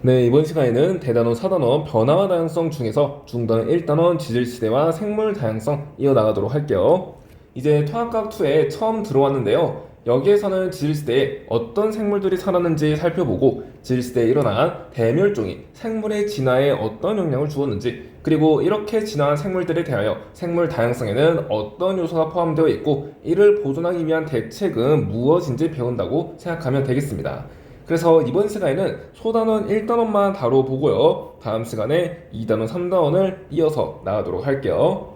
네, 이번 시간에는 대단원, 사단원 변화와 다양성 중에서 중단원 1단원 지질시대와 생물 다양성 이어나가도록 할게요. 이제 토학과학 2에 처음 들어왔는데요. 여기에서는 지질시대에 어떤 생물들이 살았는지 살펴보고 지질시대에 일어난 대멸종이 생물의 진화에 어떤 영향을 주었는지 그리고 이렇게 진화한 생물들에 대하여 생물 다양성에는 어떤 요소가 포함되어 있고 이를 보존하기 위한 대책은 무엇인지 배운다고 생각하면 되겠습니다. 그래서 이번 시간에는 소단원 1단원만 다뤄보고요. 다음 시간에 2단원, 3단원을 이어서 나가도록 할게요.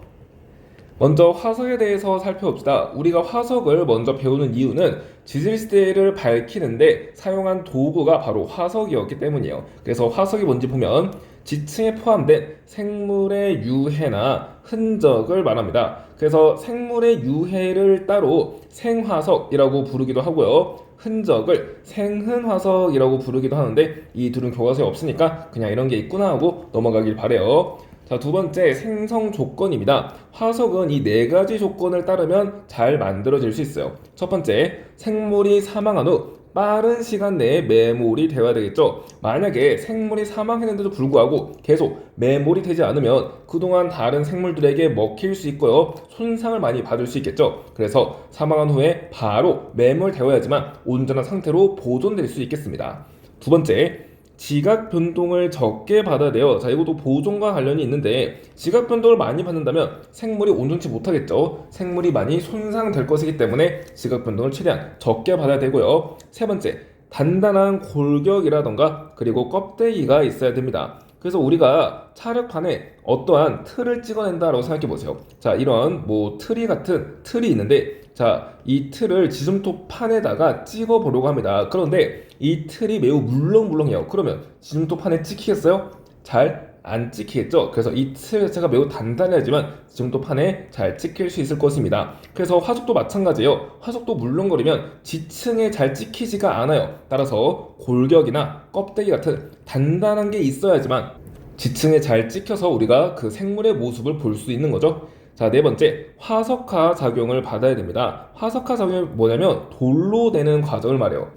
먼저 화석에 대해서 살펴봅시다. 우리가 화석을 먼저 배우는 이유는 지질시대를 밝히는데 사용한 도구가 바로 화석이었기 때문이에요. 그래서 화석이 뭔지 보면 지층에 포함된 생물의 유해나 흔적을 말합니다. 그래서 생물의 유해를 따로 생화석이라고 부르기도 하고요. 흔적을 생흔 화석이라고 부르기도 하는데 이 둘은 교과서에 없으니까 그냥 이런 게 있구나 하고 넘어가길 바래요. 자, 두 번째 생성 조건입니다. 화석은 이 네 가지 조건을 따르면 잘 만들어질 수 있어요. 첫 번째, 생물이 사망한 후 빠른 시간 내에 매몰이 되어야 되겠죠. 만약에 생물이 사망했는데도 불구하고 계속 매몰이 되지 않으면 그동안 다른 생물들에게 먹힐 수 있고요. 손상을 많이 받을 수 있겠죠. 그래서 사망한 후에 바로 매몰되어야지만 온전한 상태로 보존될 수 있겠습니다. 두 번째, 지각 변동을 적게 받아야 돼요. 자, 이것도 보존과 관련이 있는데 지각 변동을 많이 받는다면 생물이 온전치 못하겠죠. 생물이 많이 손상될 것이기 때문에 지각 변동을 최대한 적게 받아야 되고요. 세 번째, 단단한 골격이라던가 그리고 껍데기가 있어야 됩니다. 그래서 우리가 차력판에 어떠한 틀을 찍어낸다라고 생각해 보세요. 자, 이런 뭐 트리 같은 틀이 있는데 자, 이 틀을 지점토 판에다가 찍어 보려고 합니다. 그런데 이 틀이 매우 물렁물렁해요. 그러면 지점토 판에 찍히겠어요? 잘 안 찍히겠죠? 그래서 이 틀 자체가 매우 단단하지만 지점토 판에 잘 찍힐 수 있을 것입니다. 그래서 화석도 마찬가지예요. 화석도 물렁거리면 지층에 잘 찍히지가 않아요. 따라서 골격이나 껍데기 같은 단단한 게 있어야지만 지층에 잘 찍혀서 우리가 그 생물의 모습을 볼 수 있는 거죠. 자, 네 번째, 화석화 작용을 받아야 됩니다. 화석화 작용이 뭐냐면 돌로 되는 과정을 말해요.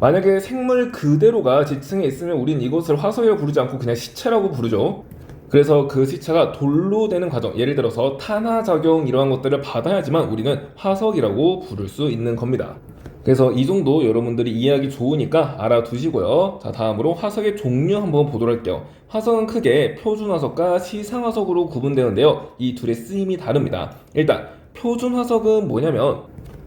만약에 생물 그대로가 지층에 있으면 우린 이것을 화석이라고 부르지 않고 그냥 시체라고 부르죠. 그래서 그 시체가 돌로 되는 과정, 예를 들어서 탄화작용 이러한 것들을 받아야지만 우리는 화석이라고 부를 수 있는 겁니다. 그래서 이 정도 여러분들이 이해하기 좋으니까 알아두시고요. 자, 다음으로 화석의 종류 한번 보도록 할게요. 화석은 크게 표준화석과 시상화석으로 구분되는데요. 이 둘의 쓰임이 다릅니다. 일단 표준화석은 뭐냐면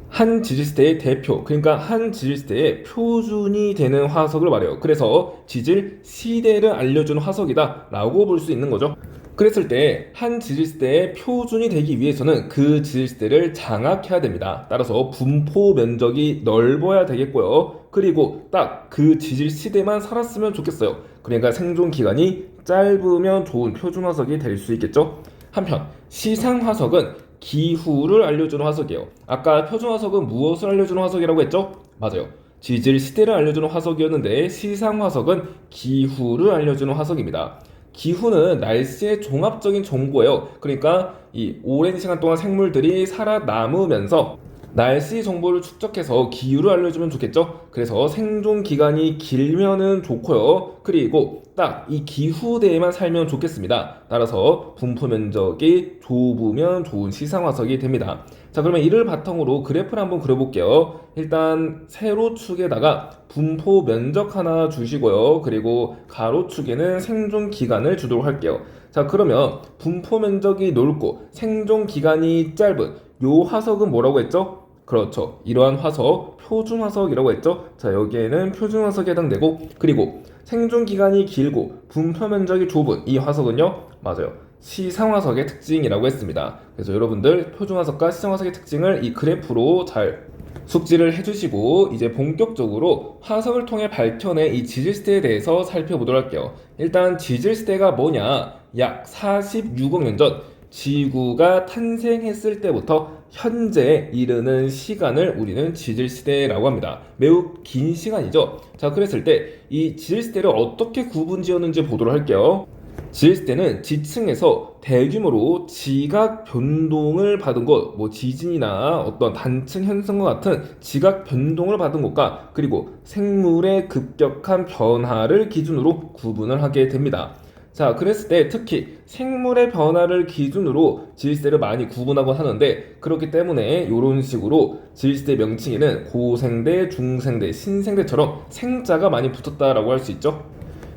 한 지질시대의 대표, 그러니까 한 지질시대의 표준이 되는 화석을 말해요. 그래서 지질 시대를 알려주는 화석이다 라고 볼 수 있는 거죠. 그랬을 때 한 지질시대의 표준이 되기 위해서는 그 지질시대를 장악해야 됩니다. 따라서 분포 면적이 넓어야 되겠고요. 그리고 딱 그 지질시대만 살았으면 좋겠어요. 그러니까 생존 기간이 짧으면 좋은 표준 화석이 될 수 있겠죠. 한편 시상 화석은 기후를 알려주는 화석이에요. 아까 표준 화석은 무엇을 알려주는 화석이라고 했죠? 맞아요. 지질 시대를 알려주는 화석이었는데 시상 화석은 기후를 알려주는 화석입니다. 기후는 날씨의 종합적인 정보예요. 그러니까 이 오랜 시간 동안 생물들이 살아남으면서 날씨 정보를 축적해서 기후를 알려주면 좋겠죠? 그래서 생존 기간이 길면은 좋고요. 그리고 딱 이 기후대에만 살면 좋겠습니다. 따라서 분포 면적이 좁으면 좋은 시상화석이 됩니다. 자, 그러면 이를 바탕으로 그래프를 한번 그려볼게요. 일단 세로축에다가 분포 면적 하나 주시고요. 그리고 가로축에는 생존 기간을 주도록 할게요. 자, 그러면 분포 면적이 넓고 생존 기간이 짧은 요 화석은 뭐라고 했죠? 그렇죠. 이러한 화석, 표준 화석이라고 했죠. 자, 여기에는 표준 화석에 해당되고, 그리고 생존 기간이 길고 분포 면적이 좁은 이 화석은요, 맞아요. 시상 화석의 특징이라고 했습니다. 그래서 여러분들 표준 화석과 시상 화석의 특징을 이 그래프로 잘 숙지를 해주시고 이제 본격적으로 화석을 통해 밝혀낸 이 지질시대에 대해서 살펴보도록 할게요. 일단 지질시대가 뭐냐? 약 46억 년 전 지구가 탄생했을 때부터 현재에 이르는 시간을 우리는 지질시대라고 합니다. 매우 긴 시간이죠. 자, 그랬을 때 이 지질시대를 어떻게 구분 지었는지 보도록 할게요. 때는 지층에서 대규모로 지각 변동을 받은 것, 뭐 지진이나 어떤 단층 현상과 같은 지각 변동을 받은 것과 그리고 생물의 급격한 변화를 기준으로 구분을 하게 됩니다. 자, 그랬을 때 특히 생물의 변화를 기준으로 질세를 많이 구분하곤 하는데 그렇기 때문에 이런 식으로 질세 명칭에는 고생대, 중생대, 신생대처럼 생자가 많이 붙었다라고 할 수 있죠.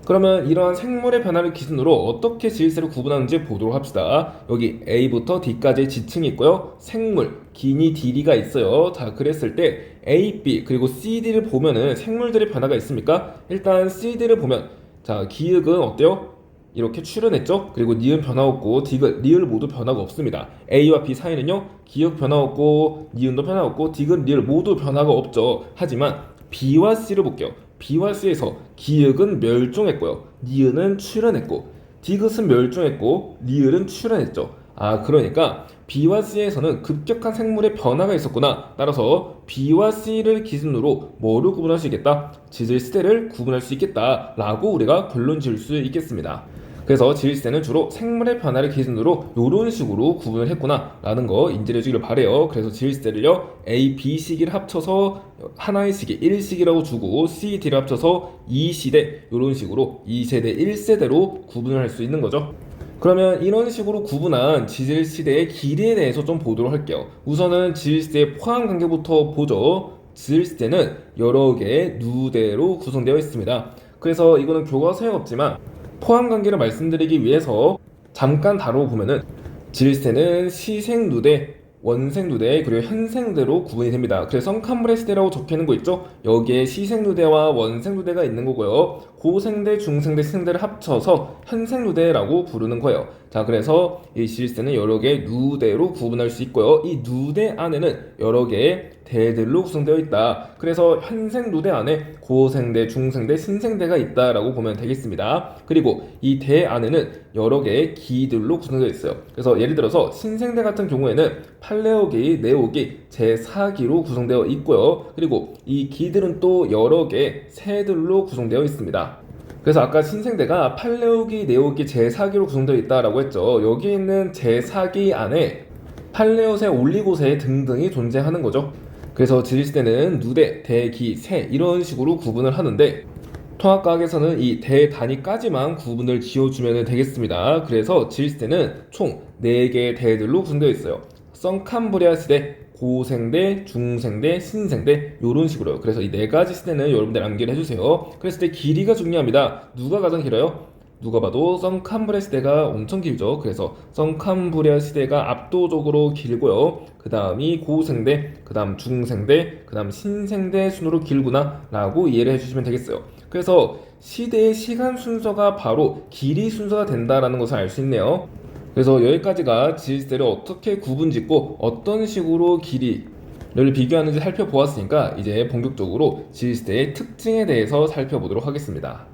그러면 이러한 생물의 변화를 기준으로 어떻게 질세를 구분하는지 보도록 합시다. 여기 A부터 D까지의 지층이 있고요. 생물, 기니, D가 있어요. 자, 그랬을 때 A, B 그리고 C, D를 보면은 생물들의 변화가 있습니까? 일단 C, D를 보면 자, 기역은 어때요? 이렇게 출현했죠. 그리고 니은 변화 없고 디귿, 리을 모두 변화가 없습니다. A와 B 사이는요. 기역 변화 없고 니은도 변화 없고 디귿, 리을 모두 변화가 없죠. 하지만 B와 C를 볼게요. B와 C에서 기역은 멸종했고요. 니은은 출현했고 디귿은 멸종했고 리을은 출현했죠. 아 그러니까 B와 C에서는 급격한 생물의 변화가 있었구나. 따라서 B와 C를 기준으로 뭐를 구분할 수 있겠다? 지질 시대를 구분할 수 있겠다라고 우리가 결론 지을 수 있겠습니다. 그래서 지질세는 주로 생물의 변화를 기준으로 이런 식으로 구분을 했구나라는 거 인지해 주기를 바래요. 그래서 지질세를요 A, B 시기를 합쳐서 하나의 시기 1시기라고 주고 C, D를 합쳐서 2시대 이런 식으로 2세대, 1세대로 구분을 할 수 있는 거죠. 그러면 이런 식으로 구분한 지질 시대의 길이에 대해서 좀 보도록 할게요. 우선은 시대의 포함 관계부터 보죠. 시대는 여러 개의 누대로 구성되어 있습니다. 그래서 이거는 교과서에 없지만 포함 관계를 말씀드리기 위해서 잠깐 다뤄보면은 질세는 시생 누대, 원생 누대 그리고 현생 누대로 구분이 됩니다. 그래서 성칸브레 시대라고 적혀 있는 거 있죠? 여기에 시생 누대와 원생 누대가 있는 거고요. 고생대, 중생대, 시생대를 합쳐서 현생 누대라고 부르는 거예요. 자, 그래서 이 질세는 여러 개의 누대로 구분할 수 있고요. 이 누대 안에는 여러 개의 대들로 구성되어 있다. 그래서 현생 누대 안에 고생대, 중생대, 신생대가 있다라고 보면 되겠습니다. 그리고 이 대 안에는 여러 개의 기들로 구성되어 있어요. 그래서 예를 들어서 신생대 같은 경우에는 팔레오기, 네오기, 제4기로 구성되어 있고요. 그리고 이 기들은 또 여러 개의 새들로 구성되어 있습니다. 그래서 아까 신생대가 팔레오기, 네오기, 제4기로 구성되어 있다라고 했죠. 여기 있는 제4기 안에 팔레오세, 올리고세 등등이 존재하는 거죠. 그래서 지질시대는 누대, 대기, 세 이런 식으로 구분을 하는데 통합과학에서는 이 대단위까지만 구분을 지어주면 되겠습니다. 그래서 지질시대는 총 4개의 대들로 구성되어 있어요. 썬캄브리아 시대, 고생대, 중생대, 신생대 이런 식으로요. 그래서 이 네 가지 시대는 여러분들 암기를 해주세요. 그랬을 때 길이가 중요합니다. 누가 가장 길어요? 누가 봐도 썬캄브레 시대가 엄청 길죠. 그래서 썬캄브레 시대가 압도적으로 길고요. 그 다음이 고생대, 그 다음 중생대, 그 다음 신생대 순으로 길구나 라고 이해를 해주시면 되겠어요. 그래서 시대의 시간 순서가 바로 길이 순서가 된다라는 것을 알 수 있네요. 그래서 여기까지가 지지세를 어떻게 구분짓고 어떤 식으로 길이를 비교하는지 살펴보았으니까 이제 본격적으로 지지세의 특징에 대해서 살펴보도록 하겠습니다.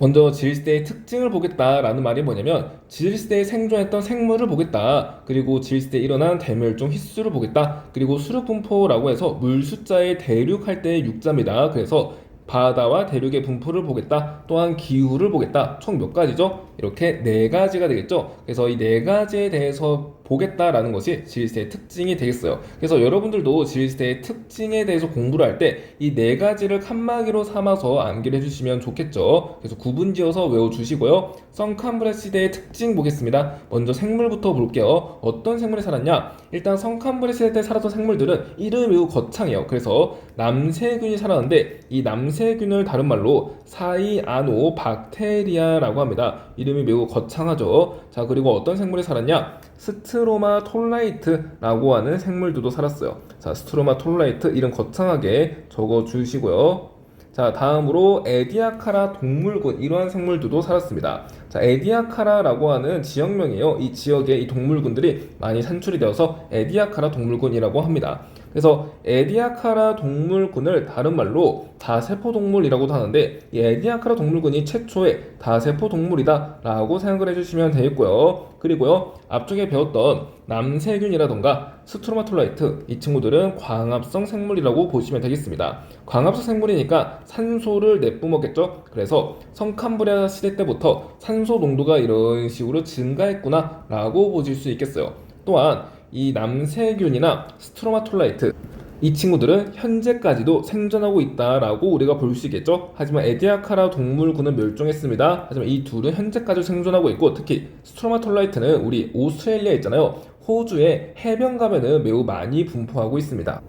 먼저 질시대의 특징을 보겠다라는 말이 뭐냐면 질시대에 생존했던 생물을 보겠다. 그리고 질시대에 일어난 대멸종 휘수를 보겠다. 그리고 수륙분포라고 해서 물 숫자의 대륙할 때의 육자입니다. 그래서 바다와 대륙의 분포를 보겠다. 또한 기후를 보겠다. 총 몇 가지죠? 이렇게 네 가지가 되겠죠. 그래서 이 네 가지에 대해서 보겠다라는 것이 지리스의 특징이 되겠어요. 그래서 여러분들도 지리스의 특징에 대해서 공부를 할 때 이 네 가지를 칸막이로 삼아서 암기를 해주시면 좋겠죠. 그래서 구분지어서 외워주시고요. 성캄브레 시대의 특징 보겠습니다. 먼저 생물부터 볼게요. 어떤 생물이 살았냐? 일단 성캄브레 시대 때 살았던 생물들은 이름이 매우 거창해요. 그래서 남세균이 살았는데 이 남세균을 다른 말로 사이아노 박테리아라고 합니다. 이름이 매우 거창하죠. 자 그리고 어떤 생물이 살았냐? 스트로마 톨라이트라고 하는 생물들도 살았어요. 자, 스트로마 톨라이트 이름 거창하게 적어 주시고요. 자, 다음으로 에디아카라 동물군 이러한 생물들도 살았습니다. 자, 에디아카라라고 하는 지역명이에요. 이 지역에 이 동물군들이 많이 산출이 되어서 에디아카라 동물군이라고 합니다. 그래서 에디아카라 동물군을 다른 말로 다세포 동물이라고도 하는데 이 에디아카라 동물군이 최초의 다세포 동물이다 라고 생각을 해주시면 되겠고요. 그리고요 앞쪽에 배웠던 남세균이라던가 스트로마톨라이트 이 친구들은 광합성 생물이라고 보시면 되겠습니다. 광합성 생물이니까 산소를 내뿜었겠죠. 그래서 성캄브리아 시대 때부터 산소 농도가 이런 식으로 증가했구나 라고 보실 수 있겠어요. 또한 이 남세균이나 스트로마톨라이트 이 친구들은 현재까지도 생존하고 있다라고 우리가 볼 수 있겠죠. 하지만 에디아카라 동물군은 멸종했습니다. 하지만 이 둘은 현재까지 생존하고 있고 특히 스트로마톨라이트는 우리 오스트레일리아 있잖아요. 호주의 해변 가면은 매우 많이 분포하고 있습니다.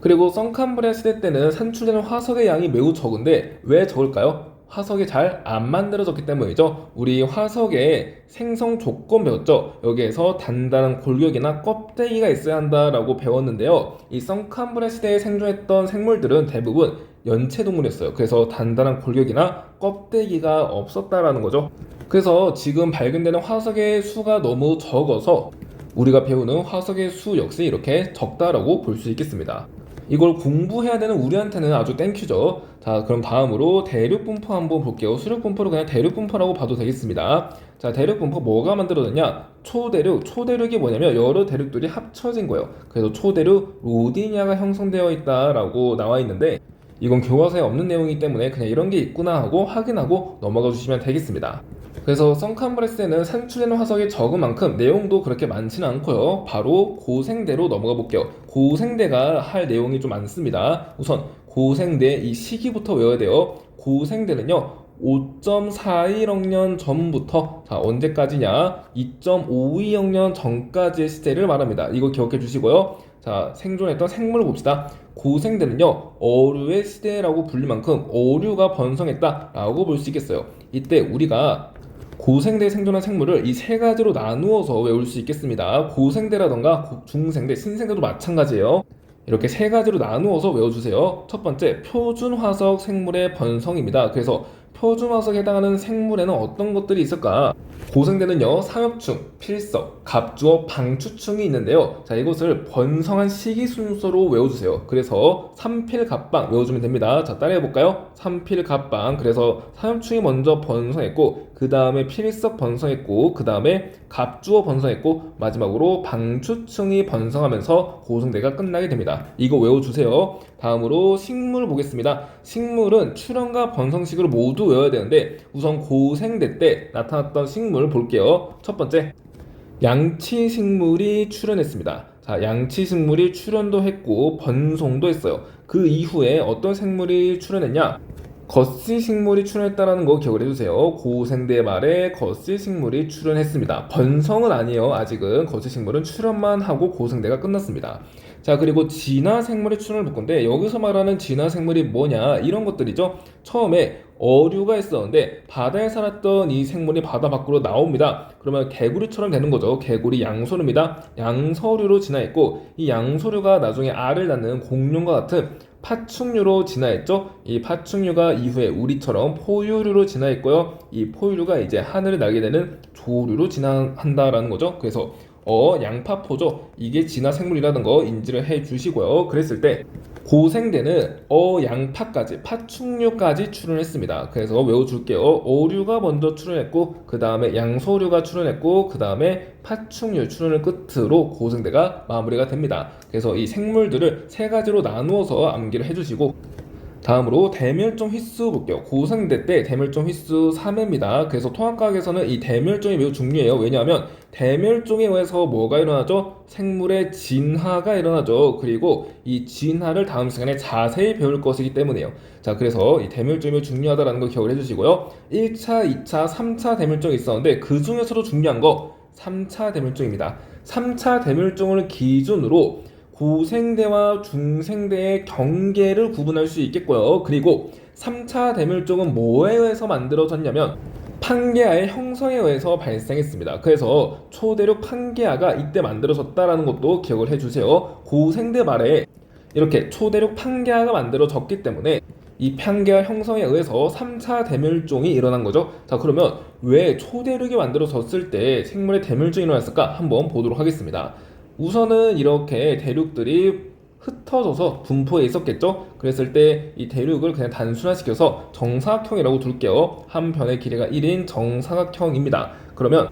그리고 성캄브리아 시대 때는 산출되는 화석의 양이 매우 적은데 왜 적을까요? 화석이 잘 안 만들어졌기 때문이죠. 우리 화석의 생성 조건 배웠죠. 여기에서 단단한 골격이나 껍데기가 있어야 한다라고 배웠는데요. 이 성캄브리아 시대에 생존했던 생물들은 대부분 연체동물이었어요. 그래서 단단한 골격이나 껍데기가 없었다라는 거죠. 그래서 지금 발견되는 화석의 수가 너무 적어서 우리가 배우는 화석의 수 역시 이렇게 적다라고 볼 수 있겠습니다. 이걸 공부해야 되는 우리한테는 아주 땡큐죠. 자, 그럼 다음으로 대륙 분포 한번 볼게요. 수륙 분포를 그냥 대륙 분포라고 봐도 되겠습니다. 자, 대륙 분포 뭐가 만들어졌냐? 초대륙, 초대륙이 뭐냐면 여러 대륙들이 합쳐진 거예요. 그래서 초대륙 로디니아가 형성되어 있다라고 나와 있는데 이건 교과서에 없는 내용이기 때문에 그냥 이런 게 있구나 하고 확인하고 넘어가 주시면 되겠습니다. 그래서 성캄브레스에는 산출되는 화석이 적은 만큼 내용도 그렇게 많지는 않고요. 바로 고생대로 넘어가 볼게요. 고생대가 할 내용이 좀 많습니다. 우선 고생대 이 시기부터 외워야 돼요. 고생대는요. 5.416년 년 전부터 자 언제까지냐 2.520년 년 전까지의 시대를 말합니다. 이거 기억해 주시고요. 자 생존했던 생물을 봅시다. 고생대는요 어류의 시대라고 불릴 만큼 어류가 번성했다라고 볼 수 있겠어요. 이때 우리가 고생대 생존한 생물을 이 세 가지로 나누어서 외울 수 있겠습니다. 고생대라던가 고- 중생대, 신생대도 마찬가지예요. 이렇게 세 가지로 나누어서 외워주세요. 첫 번째, 표준 화석 생물의 번성입니다. 그래서 표준 화석에 해당하는 생물에는 어떤 것들이 있을까? 고생대는요, 상엽충, 필석, 갑주어, 방추충이 있는데요. 자, 이것을 번성한 시기 순서로 외워주세요. 그래서 삼필갑방 외워주면 됩니다. 자, 따라해볼까요? 삼필갑방. 그래서 상엽충이 먼저 번성했고, 그 다음에 필석 번성했고, 그 다음에 갑주어 번성했고, 마지막으로 방추충이 번성하면서 고생대가 끝나게 됩니다. 이거 외워주세요. 다음으로 식물 보겠습니다. 식물은 출현과 번성식을 모두 외워야 되는데 우선 고생대 때 나타났던 식물 볼게요. 첫 번째 양치 식물이 출현했습니다. 자, 양치 식물이 출현도 했고 번성도 했어요. 그 이후에 어떤 생물이 출현했냐? 거시 식물이 출현했다라는 거 기억을 해주세요. 고생대 말에 거시 식물이 출현했습니다. 번성은 아니에요. 아직은 거시 식물은 출현만 하고 고생대가 끝났습니다. 자 그리고 진화 생물의 출현을 볼 건데 여기서 말하는 진화 생물이 뭐냐 이런 것들이죠. 처음에 어류가 있었는데 바다에 살았던 이 생물이 바다 밖으로 나옵니다. 그러면 개구리처럼 되는 거죠. 개구리 양서류입니다. 양서류로 진화했고 이 양서류가 나중에 알을 낳는 공룡과 같은 파충류로 진화했죠. 이 파충류가 이후에 우리처럼 포유류로 진화했고요. 이 포유류가 이제 하늘을 날게 되는 조류로 진화한다라는 거죠. 그래서 어 양파포죠. 이게 진화 생물이라는 거 인지를 해 주시고요. 그랬을 때 고생대는 어 양파까지 파충류까지 출현했습니다. 그래서 외워줄게요. 어류가 먼저 출현했고 그 다음에 양소류가 출현했고 그 다음에 파충류 출현을 끝으로 고생대가 마무리가 됩니다. 그래서 이 생물들을 세 가지로 나누어서 암기를 해주시고 다음으로 대멸종 휘수 볼게요. 고생대 때 대멸종 휘수 3회입니다. 그래서 통합과학에서는 이 대멸종이 매우 중요해요. 왜냐하면 대멸종에 의해서 뭐가 일어나죠? 생물의 진화가 일어나죠. 그리고 이 진화를 다음 시간에 자세히 배울 것이기 때문에요. 자, 그래서 이 대멸종이 중요하다는 걸 기억을 해주시고요. 1차, 2차, 3차 대멸종이 있었는데 그 중에서도 중요한 거 3차 대멸종입니다. 3차 대멸종을 기준으로 고생대와 중생대의 경계를 구분할 수 있겠고요. 그리고 3차 대멸종은 뭐에 의해서 만들어졌냐면 판게아의 형성에 의해서 발생했습니다. 그래서 초대륙 판게아가 이때 만들어졌다라는 것도 기억을 해주세요. 고생대 말에 이렇게 초대륙 판게아가 만들어졌기 때문에 이 판게아 형성에 의해서 3차 대멸종이 일어난 거죠. 자, 그러면 왜 초대륙이 만들어졌을 때 생물의 대멸종이 일어났을까? 한번 보도록 하겠습니다. 우선은 이렇게 대륙들이 흩어져서 분포해 있었겠죠? 그랬을 때 이 대륙을 그냥 단순화시켜서 정사각형이라고 둘게요. 한 변의 길이가 1인 정사각형입니다. 그러면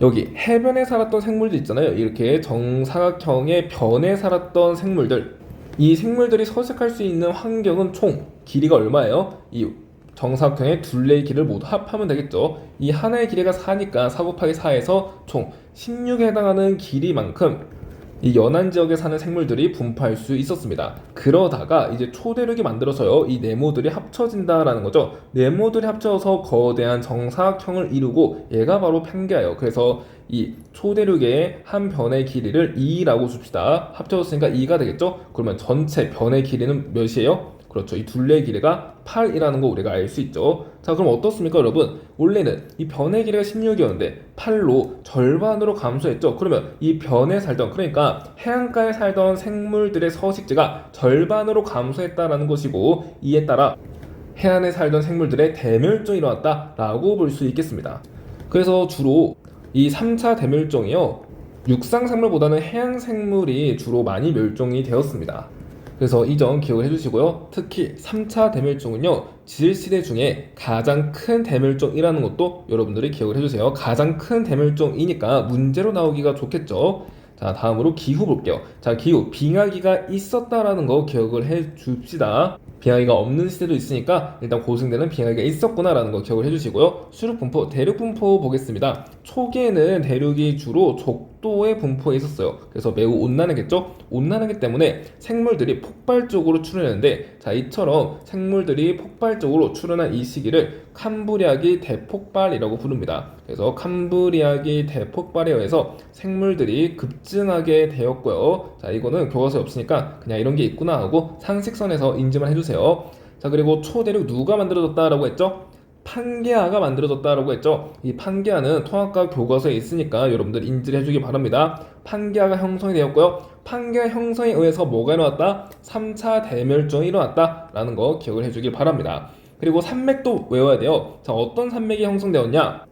여기 해변에 살았던 생물들 있잖아요. 이렇게 정사각형의 변에 살았던 생물들. 이 생물들이 서식할 수 있는 환경은 총 길이가 얼마예요? 이 정사각형의 둘레의 길이를 모두 합하면 되겠죠. 이 하나의 길이가 4니까 4 곱하기 4에서 총 16에 해당하는 길이만큼 이 연안 지역에 사는 생물들이 분포할 수 있었습니다. 그러다가 이제 초대륙이 만들어서요, 이 네모들이 합쳐진다라는 거죠. 네모들이 합쳐서 거대한 정사각형을 이루고 얘가 바로 팽개예요. 그래서 이 초대륙의 한 변의 길이를 2라고 줍시다. 합쳐졌으니까 2가 되겠죠? 그러면 전체 변의 길이는 몇이에요? 그렇죠. 이 둘레의 길이가 8이라는 거 우리가 알 수 있죠. 자, 그럼 어떻습니까, 여러분? 원래는 이 변의 길이가 16이었는데 8로 절반으로 감소했죠. 그러면 이 변에 살던 그러니까 해안가에 살던 생물들의 서식지가 절반으로 감소했다라는 것이고 이에 따라 해안에 살던 생물들의 대멸종이 일어났다라고 볼 수 있겠습니다. 그래서 주로 이 3차 대멸종이요. 육상 생물보다는 해양 생물이 주로 많이 멸종이 되었습니다. 그래서 이 점 기억을 해주시고요. 특히 3차 대멸종은요, 지질시대 중에 가장 큰 대멸종이라는 것도 여러분들이 기억을 해주세요. 가장 큰 대멸종이니까 문제로 나오기가 좋겠죠. 자, 다음으로 기후 볼게요. 자, 기후. 빙하기가 있었다라는 거 기억을 해 줍시다. 빙하기가 없는 시대도 있으니까 일단 고승대는 빙하기가 있었구나라는 거 기억을 해 주시고요. 수륙 분포, 대륙 분포 보겠습니다. 초기에는 대륙이 주로 족 도에 분포해 있었어요. 그래서 매우 온난하겠죠? 온난하기 때문에 생물들이 폭발적으로 출현했는데 자 이처럼 생물들이 폭발적으로 출현한 이 시기를 캄브리아기 대폭발이라고 부릅니다. 그래서 캄브리아기 대폭발에 의해서 생물들이 급증하게 되었고요. 자 이거는 교과서에 없으니까 그냥 이런 게 있구나 하고 상식선에서 인지만 해주세요. 자 그리고 초대륙 누가 만들어졌다라고 했죠? 판게아가 만들어졌다라고 했죠. 이 판게아는 통합과 교과서에 있으니까 여러분들 인지를 해주기 바랍니다. 판게아가 형성이 되었고요. 판게아 형성에 의해서 뭐가 일어났다? 3차 대멸종이 일어났다라는 거 기억을 해주길 바랍니다. 그리고 산맥도 외워야 돼요. 자, 어떤 산맥이 형성되었냐?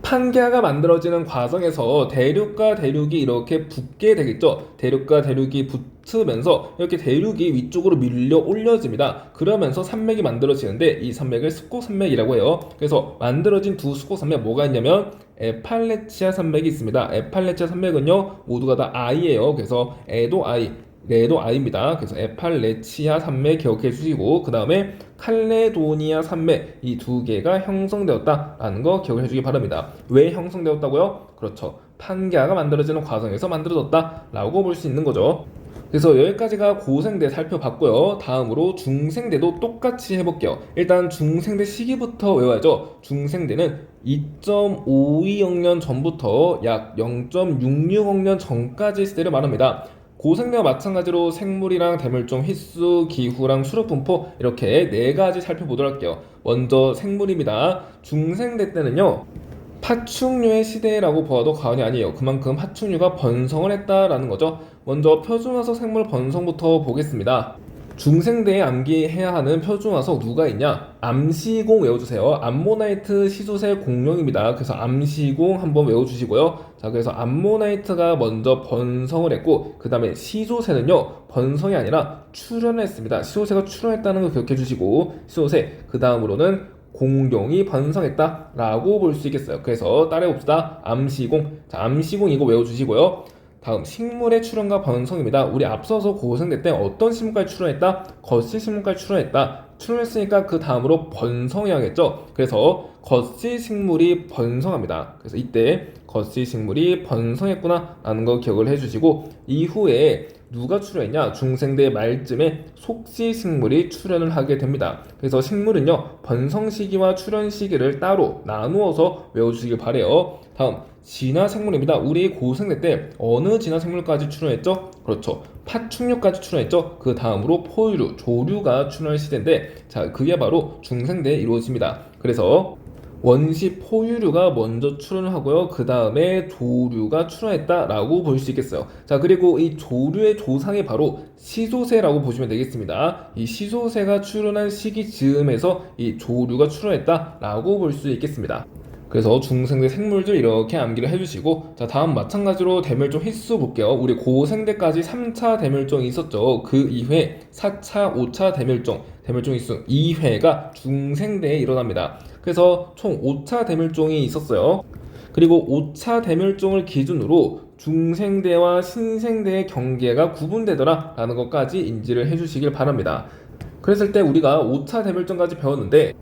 판게아가 만들어지는 과정에서 대륙과 대륙이 이렇게 붙게 되겠죠. 대륙과 대륙이 붙 으면서 이렇게 대륙이 위쪽으로 밀려 올려집니다. 그러면서 산맥이 만들어지는데 이 산맥을 습곡 산맥이라고 해요. 그래서 만들어진 두 습곡 산맥 뭐가 있냐면 에팔레치아 산맥이 있습니다. 에팔레치아 산맥은요 모두가 다 I예요. 그래서 에도 I, 레도 I입니다. 그래서 에팔레치아 산맥 기억해 주시고 그 다음에 칼레도니아 산맥 이 두 개가 형성되었다라는 거 기억해 주기 바랍니다. 왜 형성되었다고요? 그렇죠. 판게아가 만들어지는 과정에서 만들어졌다라고 볼 수 있는 거죠. 그래서 여기까지가 고생대 살펴봤고요. 다음으로 중생대도 똑같이 해볼게요. 일단 중생대 시기부터 외워야죠. 중생대는 2.520년 전부터 약 0.660년 전까지 시대를 말합니다. 고생대와 마찬가지로 생물이랑 대물종, 휘수, 기후랑 수력 분포 이렇게 네 가지 살펴보도록 할게요. 먼저 생물입니다. 중생대 때는요. 파충류의 시대라고 보아도 과언이 아니에요. 그만큼 파충류가 번성을 했다라는 거죠. 먼저 표준화석 생물 번성부터 보겠습니다. 중생대에 암기해야 하는 표준화석 누가 있냐? 암시공 외워주세요. 암모나이트 시소세 공룡입니다. 그래서 암시공 한번 외워주시고요. 자, 그래서 암모나이트가 먼저 번성을 했고, 그 다음에 시소세는요, 번성이 아니라 출현을 했습니다. 시소세가 출현했다는 거 기억해 주시고, 시소세, 그 다음으로는 공룡이 번성했다라고 볼 수 있겠어요. 그래서 따라해 봅시다. 암시공. 자, 암시공 이거 외워주시고요. 다음 식물의 출현과 번성입니다. 우리 앞서서 고생대 때 어떤 식물까지 출현했다? 거시 식물까지 출현했다. 출현했으니까 그 다음으로 번성해야겠죠. 그래서 거시 식물이 번성합니다. 그래서 이때 거시 식물이 번성했구나 라는 거 기억을 해주시고 이후에 누가 출현했냐? 중생대 말쯤에 속시 식물이 출현을 하게 됩니다. 그래서 식물은요 번성 시기와 출현 시기를 따로 나누어서 외워주시길 바래요. 다음 진화 생물입니다. 우리 고생대 때 어느 진화 생물까지 출현했죠? 그렇죠. 파충류까지 출현했죠. 그 다음으로 포유류, 조류가 출현할 시대인데 자 그게 바로 중생대에 이루어집니다. 그래서 원시 포유류가 먼저 출현하고요. 그 다음에 조류가 출현했다라고 볼 수 있겠어요. 자, 그리고 이 조류의 조상이 바로 시소새라고 보시면 되겠습니다. 이 시소새가 출현한 시기 즈음에서 이 조류가 출현했다라고 볼 수 있겠습니다. 그래서 중생대 생물들 이렇게 암기를 해주시고 자 다음 마찬가지로 대멸종 횟수 볼게요. 우리 고생대까지 3차 대멸종이 있었죠. 그 이후에 4차 5차 대멸종 대멸종 횟수 2회가 중생대에 일어납니다. 그래서 총 5차 대멸종이 있었어요. 그리고 5차 대멸종을 기준으로 중생대와 신생대의 경계가 구분되더라 라는 것까지 인지를 해주시길 바랍니다. 그랬을 때 우리가 5차 대멸종까지 배웠는데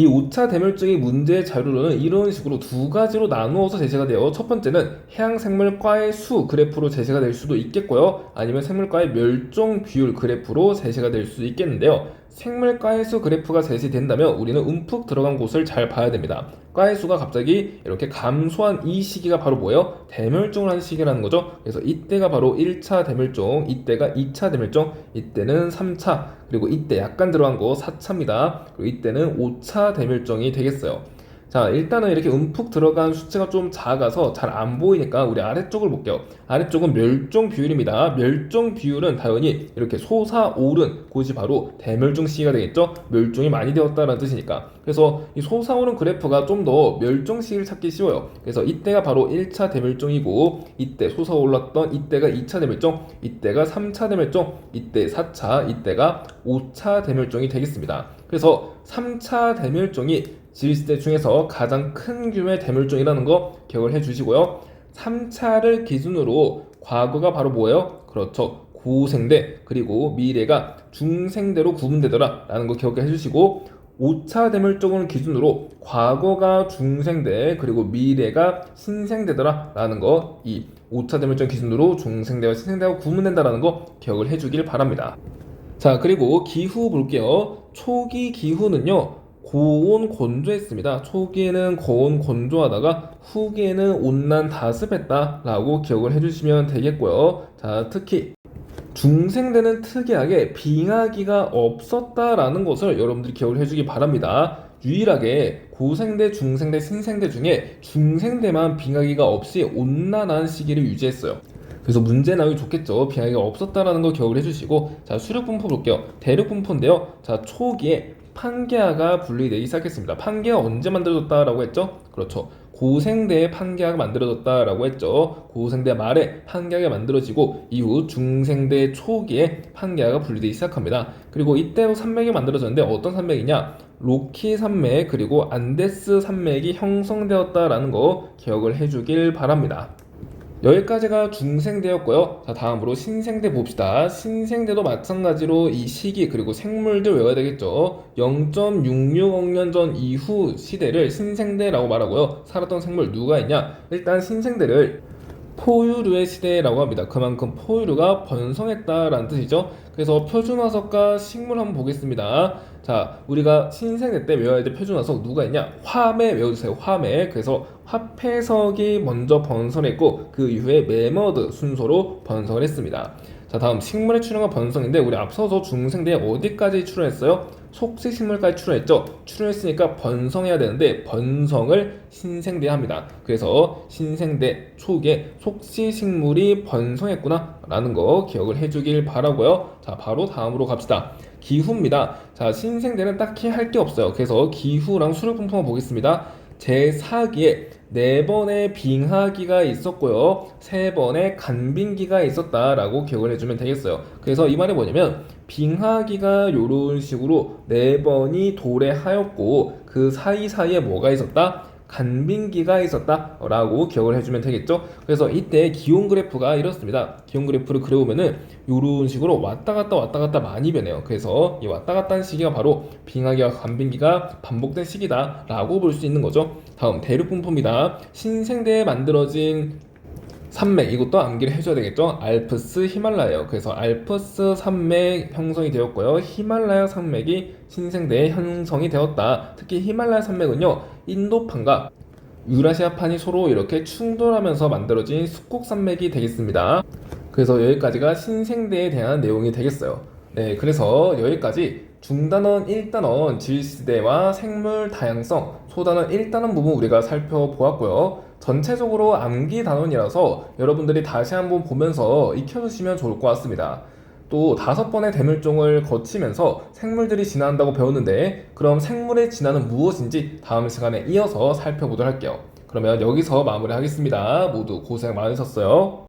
이 5차 대멸종의 문제 자료로는 이런 식으로 두 가지로 나누어서 제시가 돼요. 첫 번째는 해양 생물과의 수 그래프로 제시가 될 수도 있겠고요. 아니면 생물과의 멸종 비율 그래프로 제시가 될 수도 있겠는데요. 생물과의 수 그래프가 제시된다면 우리는 움푹 들어간 곳을 잘 봐야 됩니다. 과의 수가 갑자기 이렇게 감소한 이 시기가 바로 뭐예요? 대멸종을 한 시기라는 거죠. 그래서 이때가 바로 1차 대멸종, 이때가 2차 대멸종, 이때는 3차, 그리고 이때 약간 들어간 거 4차입니다. 그리고 이때는 5차 대멸종이 되겠어요. 자, 일단은 이렇게 움푹 들어간 수치가 좀 작아서 잘 안 보이니까 우리 아래쪽을 볼게요. 아래쪽은 멸종 비율입니다. 멸종 비율은 당연히 이렇게 솟아오른 곳이 바로 대멸종 시기가 되겠죠? 멸종이 많이 되었다는 뜻이니까. 그래서 이 솟아오른 그래프가 좀 더 멸종 시기를 찾기 쉬워요. 그래서 이때가 바로 1차 대멸종이고, 이때 솟아올랐던 이때가 2차 대멸종, 이때가 3차 대멸종, 이때 4차, 이때가 5차 대멸종이 되겠습니다. 그래서 3차 대멸종이 지리시대 중에서 가장 큰 규모의 대멸종이라는 거 기억을 해 주시고요. 3차를 기준으로 과거가 바로 뭐예요? 그렇죠. 고생대 그리고 미래가 중생대로 구분되더라 라는 거 기억해 주시고 5차 대멸종을 기준으로 과거가 중생대 그리고 미래가 신생대더라 라는 거 이 5차 대멸종 기준으로 중생대와 신생대가 구분된다라는 거 기억을 해주길 바랍니다. 자 그리고 기후 볼게요. 초기 기후는요 고온 건조했습니다. 초기에는 고온 건조하다가 후기에는 온난 다습했다라고 기억을 해주시면 되겠고요. 자 특히 중생대는 특이하게 빙하기가 없었다라는 것을 여러분들이 기억을 해주기 바랍니다. 유일하게 고생대, 중생대, 신생대 중에 중생대만 빙하기가 없이 온난한 시기를 유지했어요. 그래서 문제 나오기 좋겠죠. 빙하기가 없었다라는 거 기억을 해주시고 자 수륙 분포 볼게요. 대륙 분포인데요. 자 초기에 판게아가 분리되기 시작했습니다. 판게아 언제 만들어졌다라고 했죠? 그렇죠. 고생대에 판게아가 만들어졌다라고 했죠. 고생대 말에 판게아가 만들어지고 이후 중생대 초기에 판게아가 분리되기 시작합니다. 그리고 이때로 산맥이 만들어졌는데 어떤 산맥이냐? 로키 산맥 그리고 안데스 산맥이 형성되었다라는 거 기억을 해주길 바랍니다. 여기까지가 중생대였고요. 자, 다음으로 신생대 봅시다. 신생대도 마찬가지로 이 시기 그리고 생물들 외워야 되겠죠. 0.66억 년 전 이후 시대를 신생대라고 말하고요. 살았던 생물 누가 있냐? 일단 신생대를 포유류의 시대라고 합니다. 그만큼 포유류가 번성했다라는 뜻이죠. 그래서 표준화석과 식물 한번 보겠습니다. 자, 우리가 신생대 때 외워야 될 표준화석 누가 있냐? 화매 외워주세요. 화매. 그래서 화폐석이 먼저 번성했고 그 이후에 메머드 순서로 번성을 했습니다. 자, 다음 식물의 출현과 번성인데 우리 앞서서 중생대에 어디까지 출현했어요? 속세식물까지 출현했죠. 출현했으니까 번성해야 되는데 번성을 신생대 합니다. 그래서 신생대 초기에 속시식물이 번성했구나 라는 거 기억을 해주길 바라고요. 자, 바로 다음으로 갑시다. 기후입니다. 자, 신생대는 딱히 할 게 없어요. 그래서 기후랑 수력분포만 보겠습니다. 제4기에 네 번의 빙하기가 있었고요. 세 번의 간빙기가 있었다라고 기억을 해주면 되겠어요. 그래서 이 말이 뭐냐면 빙하기가 이런 식으로 네 번이 도래하였고 그 사이사이에 뭐가 있었다? 간빙기가 있었다라고 기억을 해주면 되겠죠. 그래서 이때 기온 그래프가 이렇습니다. 기온 그래프를 그려보면은 이런 식으로 왔다 갔다 왔다 갔다 많이 변해요. 그래서 이 왔다 갔다 하는 시기가 바로 빙하기와 간빙기가 반복된 시기다라고 볼 수 있는 거죠. 다음 대륙 분포입니다. 신생대에 만들어진 산맥 이것도 암기를 해줘야 되겠죠. 알프스 히말라야요. 그래서 알프스 산맥 형성이 되었고요. 히말라야 산맥이 신생대에 형성이 되었다. 특히 히말라야 산맥은요. 인도판과 유라시아판이 서로 이렇게 충돌하면서 만들어진 숙곡 산맥이 되겠습니다. 그래서 여기까지가 신생대에 대한 내용이 되겠어요. 네, 그래서 여기까지 중단원 1단원 질시대와 생물 다양성, 소단원 1단원 부분 우리가 살펴보았고요. 전체적으로 암기 단원이라서 여러분들이 다시 한번 보면서 익혀주시면 좋을 것 같습니다. 또 다섯 번의 대물종을 거치면서 생물들이 진화한다고 배웠는데 그럼 생물의 진화는 무엇인지 다음 시간에 이어서 살펴보도록 할게요. 그러면 여기서 마무리하겠습니다. 모두 고생 많으셨어요.